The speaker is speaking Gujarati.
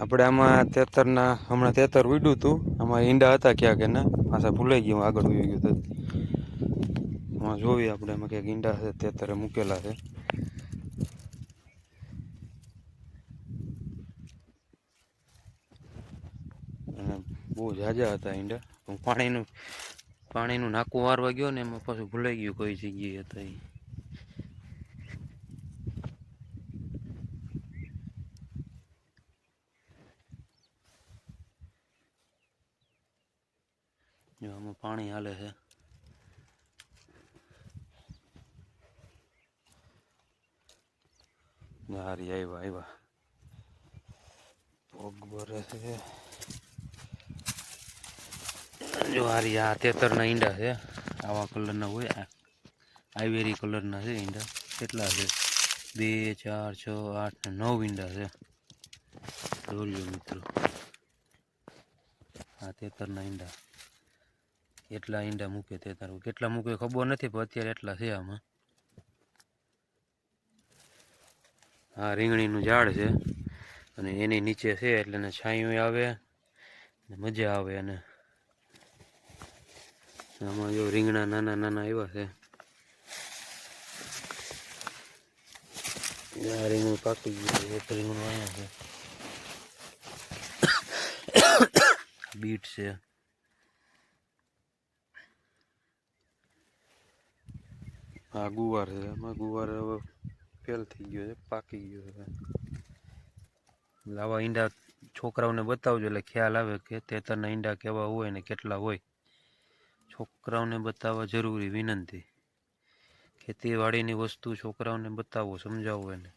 આપણે આમાં તેતરના, હમણાં તેતર ઉડ્યું હતું. આમાં ઈંડા હતા ક્યાંક એના. પાછા ભૂલાઈ ગયું, આગળ ઉઈ ગયું તો આમાં જોઈએ આપણે એમાં ક્યાંક ઈંડા છે, તેતરે મૂકેલા છે. બહુ ઝાઝા હતા ઈંડા. પણ પાણીનું પાણીનું નાકું વારવા ગયો ને એમાં પાછું ભૂલાઈ ગયું કઈ જગ્યાએ હતા એ જો આમાં પાણી હાલે છે. હારી આવ્યા આવ્યા પગ છે. જો હારી આ તેતરના ઈંડા છે. આવા કલરના હોય આઈવેરી કલરના છે ઈંડા. કેટલા છે? બે, ચાર, છ, આઠ ને નવ ઈંડા છે. જોઈ મિત્રો. આ તેતરના ઈંડા. એટલા ઈંડા મૂકે તે તારું કેટલા મૂકે ખબર નથી, પણ અત્યારે એટલા છે આમાં. આ રીંગણીનું ઝાડ છે અને એની નીચે છે એટલે એને છાંયું આવે મજા આવે અને આમાં જો રીંગણા નાના નાના એવા છે. આ રીંગણું પાકી ગયું છે, એક રીંગણું અહીંયા છે. બીટ છે. આ ગુવાર છે. એમાં ગુવાર હવે ફેલ થઈ ગયો છે, પાકી ગયો છે. એટલે આવા ઈંડા છોકરાઓને બતાવજો, એટલે ખ્યાલ આવે કે તેતરના ઈંડા કેવા હોય ને કેટલા હોય. છોકરાઓને બતાવવા જરૂરી વિનંતી ખેતીવાડીની વસ્તુ છોકરાઓને બતાવો, સમજાવો એને.